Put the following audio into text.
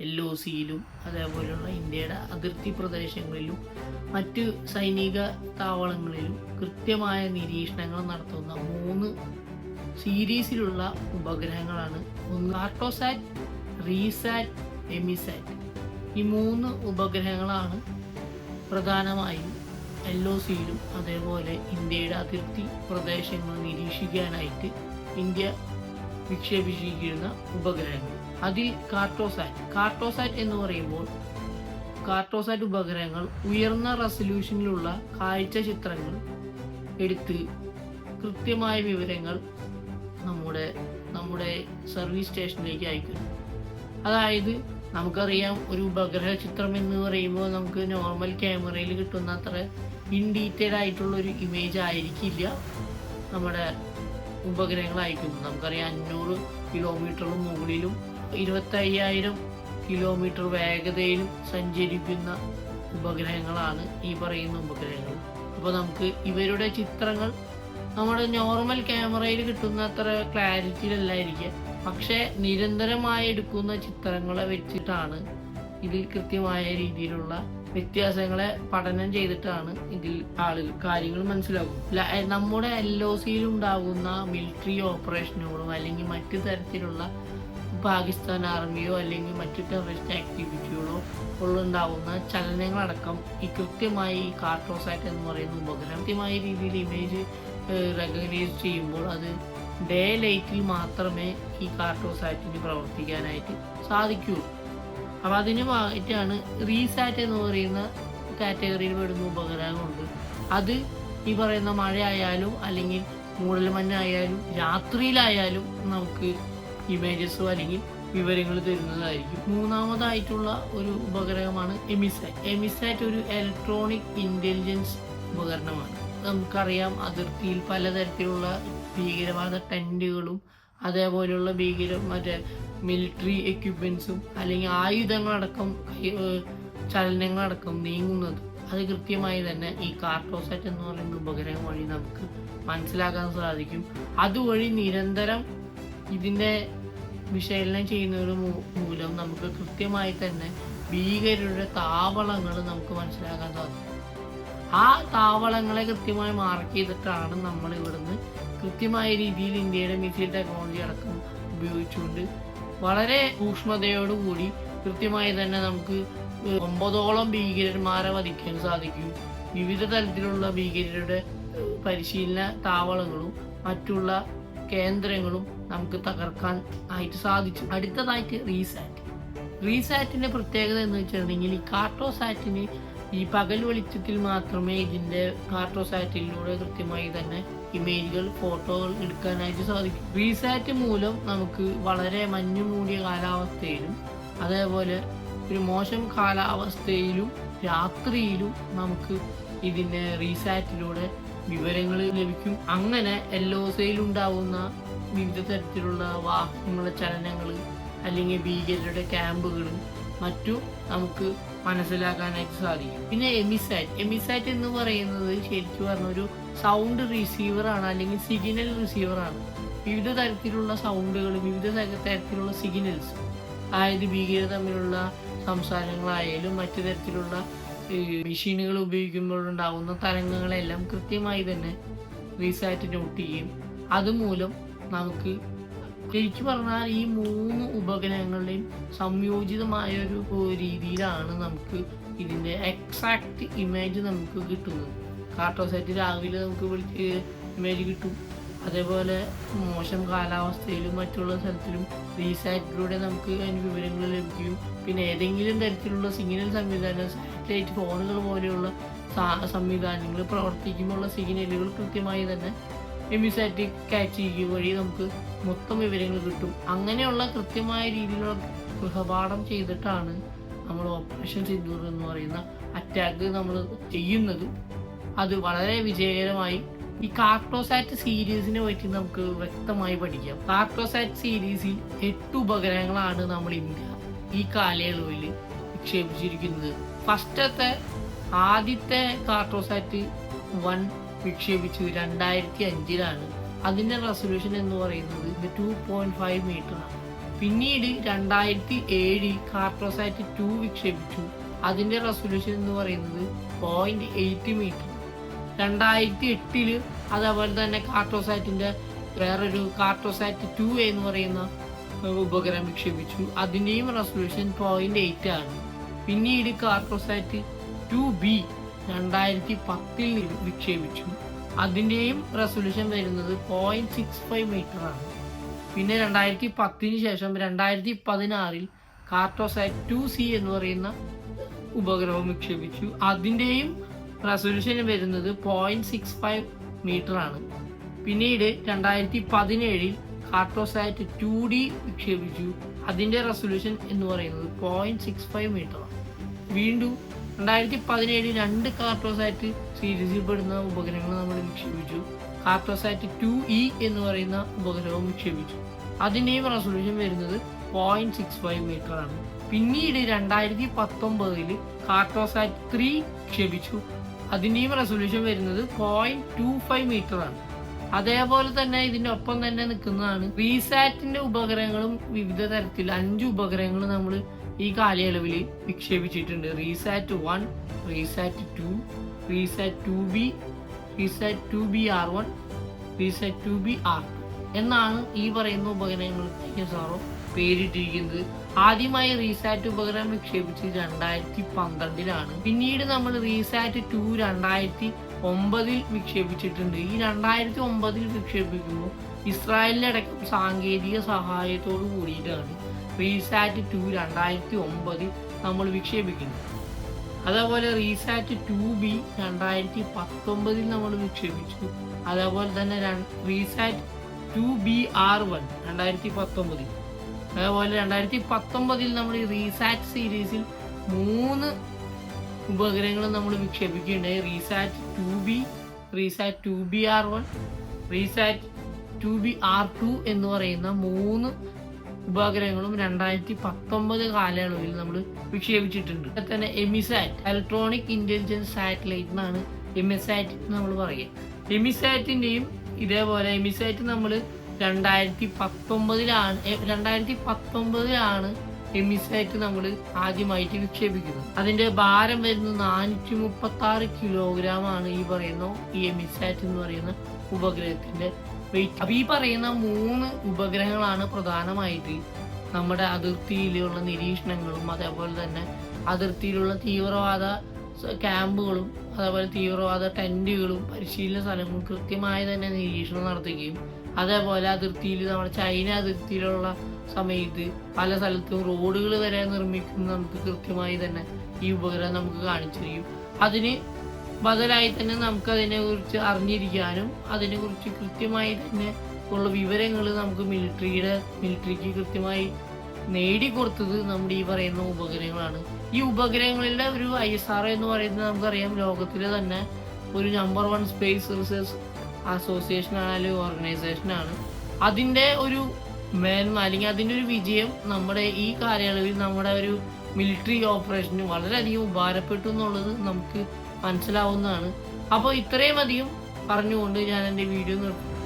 L O സിയിലും അതേപോലെയുള്ള ഇന്ത്യയുടെ അതിർത്തി പ്രദേശങ്ങളിലും മറ്റു സൈനിക താവളങ്ങളിലും കൃത്യമായ നിരീക്ഷണങ്ങൾ നടത്തുന്ന മൂന്ന് സീരീസിലുള്ള ഉപഗ്രഹങ്ങളാണ്. ഒന്ന് ആർട്ടോസാറ്റ് റീസാറ്റ് എമിസാറ്റ്. ഈ മൂന്ന് ഉപഗ്രഹങ്ങളാണ് പ്രധാനമായും എൽ ഒ സിയിലും അതേപോലെ ഇന്ത്യയുടെ അതിർത്തി പ്രദേശങ്ങൾ നിരീക്ഷിക്കാനായിട്ട് ഇന്ത്യ വിക്ഷേപിച്ചിരിക്കുന്ന ഉപഗ്രഹങ്ങൾ. അതിൽ കാർട്ടോസാറ്റ്. കാർട്ടോസാറ്റ് എന്ന് പറയുമ്പോൾ കാർട്ടോസാറ്റ് ഉപഗ്രഹങ്ങൾ ഉയർന്ന റെസല്യൂഷനിലുള്ള കാഴ്ച ചിത്രങ്ങൾ എടുത്ത് കൃത്യമായ വിവരങ്ങൾ നമ്മുടെ നമ്മുടെ സർവീസ് സ്റ്റേഷനിലേക്ക് അയക്കുന്നു. അതായത് നമുക്കറിയാം ഒരു ഉപഗ്രഹ ചിത്രം എന്ന് പറയുമ്പോൾ നമുക്ക് നോർമൽ ക്യാമറയിൽ കിട്ടുന്ന അത്ര ഇൻ ഡീറ്റെയിൽ ആയിട്ടുള്ള ഒരു ഇമേജ് ആയിരിക്കില്ല നമ്മുടെ ഉപഗ്രഹങ്ങൾ അയക്കുന്നത്. നമുക്കറിയാം അഞ്ഞൂറ് കിലോമീറ്ററിലും മുകളിലും ഇരുപത്തയ്യായിരം കിലോമീറ്റർ വേഗതയിലും സഞ്ചരിക്കുന്ന ഉപഗ്രഹങ്ങളാണ് ഈ പറയുന്ന ഉപഗ്രഹങ്ങൾ. അപ്പോൾ നമുക്ക് ഇവരുടെ ചിത്രങ്ങൾ നമ്മുടെ നോർമൽ ക്യാമറയിൽ കിട്ടുന്ന അത്ര ക്ലാരിറ്റിയിലല്ലായിരിക്കുക പക്ഷേ നിരന്തരമായി എടുക്കുന്ന ചിത്രങ്ങളെ വെച്ചിട്ടാണ് ഇതിൽ കൃത്യമായ രീതിയിലുള്ള വ്യത്യാസങ്ങളെ പഠനം ചെയ്തിട്ടാണ് ഇതിൽ ആളുകൾ കാര്യങ്ങൾ മനസ്സിലാക്കും നമ്മുടെ എൽ ഒ സിയിൽ ഉണ്ടാകുന്ന മിലിറ്ററി ഓപ്പറേഷനുകളും അല്ലെങ്കിൽ മറ്റു തരത്തിലുള്ള പാകിസ്ഥാൻ ആർമിയോ അല്ലെങ്കിൽ മറ്റു ടെററിസ്റ്റ് ആക്ടിവിറ്റികളോ ഉള്ളുണ്ടാവുന്ന ചലനങ്ങളടക്കം ഈ കൃത്യമായി ഈ കാർട്ടോസാറ്റ് എന്ന് പറയുന്ന ഉപഗ്രഹം കൃത്യമായ രീതിയിൽ ഇമേജ് റെക്കഗ്നൈസ് ചെയ്യുമ്പോൾ അത് ഡേ ലൈറ്റിൽ മാത്രമേ ഈ കാർട്ടോസാറ്റിന് പ്രവർത്തിക്കാനായിട്ട് സാധിക്കൂ. അപ്പം അതിന് ആയിട്ടാണ് റീസാറ്റ് എന്ന് പറയുന്ന കാറ്റഗറിയിൽ പെടുന്ന ഉപഗ്രഹങ്ങളുണ്ട് അത് ഈ പറയുന്ന മഴയായാലും അല്ലെങ്കിൽ മൂടൽമഞ്ഞായാലും രാത്രിയിലായാലും നമുക്ക് ഇമേജസോ അല്ലെങ്കിൽ വിവരങ്ങൾ തരുന്നതായിരിക്കും. മൂന്നാമതായിട്ടുള്ള ഒരു ഉപകരണമാണ് എമിസാറ്റ്. എമിസാറ്റ് ഒരു ഇലക്ട്രോണിക് ഇന്റലിജൻസ് ഉപകരണമാണ്. നമുക്കറിയാം അതിർത്തിയിൽ പലതരത്തിലുള്ള ഭീകരവാദ ടെന്റുകളും അതേപോലെയുള്ള ഭീകര മറ്റേ മിലിറ്ററി എക്യുപ്മെൻസും അല്ലെങ്കിൽ ആയുധങ്ങളടക്കം ചലനങ്ങളടക്കം നീങ്ങുന്നത്. അത് കൃത്യമായി തന്നെ ഈ കാർട്ടോസാറ്റ് എന്ന് പറയുന്ന ഉപഗ്രഹം വഴി നമുക്ക് മനസ്സിലാക്കാൻ സാധിക്കും. അതുവഴി നിരന്തരം ഇതിന്റെ വിശകലനം ചെയ്യുന്നത് മൂലം നമുക്ക് കൃത്യമായി തന്നെ ഭീകരരുടെ താവളങ്ങൾ നമുക്ക് മനസ്സിലാക്കാൻ സാധിക്കും. ആ താവളങ്ങളെ കൃത്യമായി മാർക്ക് ചെയ്തിട്ടാണ് നമ്മൾ ഇവിടുന്ന് കൃത്യമായ രീതിയിൽ ഇന്ത്യയുടെ മിസൈൽ ടെക്നോളജി അടക്കം ഉപയോഗിച്ചുകൊണ്ട് വളരെ സൂക്ഷ്മതയോടുകൂടി കൃത്യമായി തന്നെ നമുക്ക് ഒമ്പതോളം ഭീകരന്മാരെ വധിക്കാൻ സാധിക്കും. വിവിധ തരത്തിലുള്ള ഭീകരരുടെ പരിശീലന താവളങ്ങളും മറ്റുള്ള കേന്ദ്രങ്ങളും നമുക്ക് തകർക്കാൻ ആയിട്ട് സാധിച്ചു. അടുത്തതായിട്ട് റീസാറ്റ് റീസാറ്റിന്റെ പ്രത്യേകത എന്ന് വെച്ചിട്ടുണ്ടെങ്കിൽ ഈ കാർട്ടോസാറ്റിന് ഈ പകൽ വെളിച്ചത്തിൽ മാത്രമേ ഇതിന്റെ കാർട്ടോസാറ്റിലൂടെ കൃത്യമായി തന്നെ ഇമേജുകൾ ഫോട്ടോകൾ എടുക്കാനായിട്ട് സാധിക്കും. റീസാറ്റ് മൂലം നമുക്ക് വളരെ മഞ്ഞു മൂടിയ കാലാവസ്ഥയിലും അതേപോലെ ഒരു മോശം കാലാവസ്ഥയിലും രാത്രിയിലും നമുക്ക് ഇതിന്റെ റീസാറ്റിലൂടെ വിവരങ്ങൾ ലഭിക്കും. അങ്ങനെ എൽ ഉണ്ടാവുന്ന വിവിധ തരത്തിലുള്ള വാഹനങ്ങളുടെ ചലനങ്ങൾ അല്ലെങ്കിൽ ഭീകരരുടെ ക്യാമ്പുകൾ മറ്റു നമുക്ക് മനസ്സിലാക്കാനായിട്ട് സാധിക്കും. പിന്നെ എമിസാറ്റ്. എമിസാറ്റ് എന്ന് പറയുന്നത് ശരിക്കും പറഞ്ഞ ഒരു സൗണ്ട് റിസീവർ ആണ് അല്ലെങ്കിൽ സിഗ്നൽ റിസീവർ ആണ്. വിവിധ തരത്തിലുള്ള സൗണ്ടുകൾ വിവിധ തര- തരത്തിലുള്ള സിഗ്നൽസ് അതായത് ഭീകരർ തമ്മിലുള്ള സംസാരങ്ങളായാലും മറ്റു തരത്തിലുള്ള മെഷീനുകൾ ഉപയോഗിക്കുമ്പോഴുണ്ടാകുന്ന തരംഗങ്ങളെല്ലാം കൃത്യമായി തന്നെ റീസാറ്റ് നോട്ട് ചെയ്യും അതുമൂലം നമുക്ക് ശരിക്കും പറഞ്ഞാൽ ഈ മൂന്ന് ഉപഗ്രഹങ്ങളുടെയും സംയോജിതമായ ഒരു രീതിയിലാണ് നമുക്ക് ഇതിന്റെ എക്സാക്ട് ഇമേജ് നമുക്ക് കിട്ടുന്നത്. കാർട്ടോസൈറ്റ് രാവിലെ നമുക്ക് വിളിച്ച് ഇമേജ് കിട്ടും. അതേപോലെ മോശം കാലാവസ്ഥയിലും മറ്റുള്ള സ്ഥലത്തിലും റീസാറ്റിലൂടെ നമുക്ക് അതിന് വിവരങ്ങൾ ലഭിക്കും. പിന്നെ ഏതെങ്കിലും തരത്തിലുള്ള സിഗ്നൽ സംവിധാനം സാറ്റലൈറ്റ് ഫോണുകൾ പോലെയുള്ള സംവിധാനങ്ങൾ പ്രവർത്തിക്കുമ്പോൾ സിഗ്നലുകൾ കൃത്യമായി തന്നെ എമിസാറ്റ് ക്യാച്ച് ചെയ്യുക വഴി നമുക്ക് മൊത്തം വിവരങ്ങൾ കിട്ടും. അങ്ങനെയുള്ള കൃത്യമായ രീതിയിലുള്ള ഗൃഹപാഠം ചെയ്തിട്ടാണ് നമ്മൾ ഓപ്പറേഷൻ സിന്ദൂർ എന്ന് പറയുന്ന അറ്റാക്ക് നമ്മൾ ചെയ്യുന്നത്. അത് വളരെ വിജയകരമായി ഈ കാർട്ടോസാറ്റ് സീരീസിനെ പറ്റി നമുക്ക് വ്യക്തമായി പഠിക്കാം. കാർട്ടോസാറ്റ് സീരീസിൽ എട്ട് ഉപഗ്രഹങ്ങളാണ് നമ്മൾ ഇന്ത്യ ഈ കാലയളവിൽ വിക്ഷേപിച്ചിരിക്കുന്നത്. ഫസ്റ്റത്തെ ആദ്യത്തെ കാർട്ടോസാറ്റ് വൺ വിക്ഷേപിച്ചത് രണ്ടായിരത്തി അഞ്ചിലാണ് അതിന്റെ റെസൊല്യൂഷൻ എന്ന് പറയുന്നത് ടു പോയിന്റ് ഫൈവ് മീറ്റർ ആണ് പിന്നീട് രണ്ടായിരത്തി ഏഴിൽ കാർട്ടോസാറ്റ് ടു വിക്ഷേപിച്ചു. അതിന്റെ റെസൊല്യൂഷൻ എന്ന് പറയുന്നത് പോയിന്റ് എയ്റ്റ് മീറ്റർ രണ്ടായിരത്തി എട്ടിൽ അതേപോലെ തന്നെ കാർട്ടോസാറ്റിന്റെ വേറൊരു കാർട്ടോസാറ്റ് ടു എന്ന് പറയുന്ന ഉപഗ്രഹം വിക്ഷേപിച്ചു. അതിന്റെയും റെസൊല്യൂഷൻ പോയിന്റ് എയ്റ്റ് ആണ്. പിന്നീട് കാർട്ടോസാറ്റ് ടു ബി രണ്ടായിരത്തി പത്തിൽ വിക്ഷേപിച്ചു. അതിന്റെയും റെസൊല്യൂഷൻ വരുന്നത് പോയിന്റ് സിക്സ് ഫൈവ് മീറ്റർ ആണ്. പിന്നെ രണ്ടായിരത്തി പത്തിന് ശേഷം രണ്ടായിരത്തി പതിനാറിൽ കാർട്ടോസാറ്റ് ടു സി എന്ന് പറയുന്ന ഉപഗ്രഹം വിക്ഷേപിച്ചു. അതിന്റെയും റെസൊല്യൂഷൻ വരുന്നത് പോയിന്റ് സിക്സ് ഫൈവ് മീറ്റർ ആണ്. പിന്നീട് രണ്ടായിരത്തി പതിനേഴിൽ കാർട്ടോസാറ്റ് ടു ഡി വിക്ഷേപിച്ചു. അതിന്റെ റെസൊല്യൂഷൻ എന്ന് പറയുന്നത് പോയിന്റ് സിക്സ് ഫൈവ് മീറ്റർ ആണ്. വീണ്ടും രണ്ടായിരത്തി പതിനേഴ് രണ്ട് കാർട്ടോസാറ്റ് സീരീസിൽ പെടുന്ന ഉപഗ്രഹങ്ങൾ നമ്മൾ വിക്ഷേപിച്ചു. കാർട്ടോസാറ്റ് ടു ഇ എന്ന് പറയുന്ന ഉപഗ്രഹവും വിക്ഷേപിച്ചു. അതിന്റെയും റെസൊല്യൂഷൻ വരുന്നത് പോയിന്റ് സിക്സ് ഫൈവ് മീറ്റർ ആണ്. പിന്നീട് രണ്ടായിരത്തി പത്തൊമ്പതിൽ കാർട്ടോസാറ്റ് ത്രീ വിക്ഷേപിച്ചു. അതിന്റെയും റെസൊല്യൂഷൻ വരുന്നത് പോയിന്റ് ടു ഫൈവ് മീറ്റർ ആണ്. അതേപോലെ തന്നെ ഇതിന്റെ ഒപ്പം തന്നെ നിൽക്കുന്നതാണ് റീസാറ്റിന്റെ ഉപഗ്രഹങ്ങളും വിവിധ തരത്തിൽ അഞ്ച് ഉപഗ്രഹങ്ങൾ നമ്മൾ ഈ കാലയളവിൽ വിക്ഷേപിച്ചിട്ടുണ്ട്. RISAT one RISAT two RISAT two B RISAT two B R one RISAT two B R two എന്നാണ് ഈ പറയുന്ന ഉപകരണങ്ങൾ സാറോ പേരിട്ടിരിക്കുന്നത്. ആദ്യമായി റീസാറ്റ് ഉപകരണം വിക്ഷേപിച്ചത് രണ്ടായിരത്തി പന്ത്രണ്ടിലാണ് പിന്നീട് നമ്മൾ റീസാറ്റ് ടു രണ്ടായിരത്തി ഒമ്പതിൽ വിക്ഷേപിച്ചിട്ടുണ്ട്. ഈ രണ്ടായിരത്തി ഒമ്പതിൽ വിക്ഷേപിക്കുമ്പോൾ ഇസ്രായേലിനടക്കം സാങ്കേതിക സഹായത്തോടു കൂടിയിട്ടാണ് റീസാറ്റ് ടു രണ്ടായിരത്തി ഒമ്പതിൽ നമ്മൾ വിക്ഷേപിക്കുന്നു. അതേപോലെ റീസാറ്റ് ടു ബി രണ്ടായിരത്തി പത്തൊമ്പതിൽ നമ്മൾ വിക്ഷേപിച്ചു. അതേപോലെ തന്നെ RISAT two B R one രണ്ടായിരത്തി പത്തൊമ്പതിൽ അതേപോലെ രണ്ടായിരത്തി പത്തൊമ്പതിൽ നമ്മൾ ഈ റീസാറ്റ് സീരീസിൽ മൂന്ന് ഉപഗ്രഹങ്ങൾ നമ്മൾ വിക്ഷേപിക്കുകയുണ്ടായി. RISAT two B RISAT two B R one RISAT two B R two എന്ന് പറയുന്ന മൂന്ന് ഉപഗ്രഹങ്ങളും രണ്ടായിരത്തി പത്തൊമ്പത് കാലയളവിൽ നമ്മൾ വിക്ഷേപിച്ചിട്ടുണ്ട്. തന്നെ എമിസാറ്റ് ഇലക്ട്രോണിക് ഇന്റലിജൻസ് സാറ്റലൈറ്റ് എന്നാണ് എമിസാറ്റ് നമ്മൾ പറയുക. എമിസാറ്റിന്റെയും ഇതേപോലെ എമിസാറ്റ് നമ്മൾ രണ്ടായിരത്തി പത്തൊമ്പതിലാണ് രണ്ടായിരത്തി പത്തൊമ്പതിലാണ് എമിസാറ്റ് നമ്മൾ ആദ്യമായിട്ട് വിക്ഷേപിക്കുന്നത് അതിന്റെ ഭാരം വരുന്നത് നാനൂറ്റി മുപ്പത്തി ആറ് കിലോഗ്രാം ആണ് ഈ പറയുന്ന ഈ എമിസാറ്റ് എന്ന് പറയുന്ന ഉപഗ്രഹത്തിന്റെ വെയിറ്റ് അപ്പൊ ഈ പറയുന്ന മൂന്ന് ഉപഗ്രഹങ്ങളാണ് പ്രധാനമായിട്ട് നമ്മുടെ അതിർത്തിയിലുള്ള നിരീക്ഷണങ്ങളും അതേപോലെ തന്നെ അതിർത്തിയിലുള്ള തീവ്രവാദ ക്യാമ്പുകളും അതേപോലെ തീവ്രവാദ ടെന്റുകളും പരിശീലന സ്ഥലങ്ങളും കൃത്യമായി തന്നെ നിരീക്ഷണം നടത്തുകയും അതേപോലെ അതിർത്തിയിൽ നമ്മുടെ ചൈന അതിർത്തിയിലുള്ള സമയത്ത് പല സ്ഥലത്തും റോഡുകൾ വരെ നിർമ്മിക്കുന്നത് നമുക്ക് കൃത്യമായി തന്നെ ഈ ഉപഗ്രഹം നമുക്ക് കാണിച്ചു തരും. അതിന് ബദലായി തന്നെ നമുക്ക് അതിനെക്കുറിച്ച് അറിഞ്ഞിരിക്കാനും അതിനെക്കുറിച്ച് കൃത്യമായി തന്നെ ഉള്ള വിവരങ്ങൾ നമുക്ക് മിലിറ്ററിയുടെ മിലിറ്ററിക്ക് കൃത്യമായി നേടിക്കൊടുത്തത് നമ്മുടെ ഈ പറയുന്ന ഉപഗ്രഹങ്ങളാണ്. ഈ ഉപഗ്രഹങ്ങളിലെ ഒരു ഐ എസ് ആർ എന്ന് പറയുന്നത് നമുക്കറിയാം. ലോകത്തിലെ തന്നെ ഒരു number one space research association ആണ് അല്ലെങ്കിൽ ഓർഗനൈസേഷൻ ആണ്. അതിന്റെ ഒരു മേന്മ അല്ലെങ്കിൽ അതിന്റെ ഒരു വിജയം നമ്മുടെ ഈ കാലയളവിൽ നമ്മുടെ ഒരു മിലിറ്ററി ഓപ്പറേഷന് വളരെയധികം ഉപകാരപ്പെട്ടു എന്നുള്ളത് നമുക്ക് മനസ്സിലാവുന്നതാണ്. അപ്പോൾ ഇത്രയും അധികം പറഞ്ഞുകൊണ്ട് ഞാൻ എന്റെ വീഡിയോ നിർത്തുന്നു.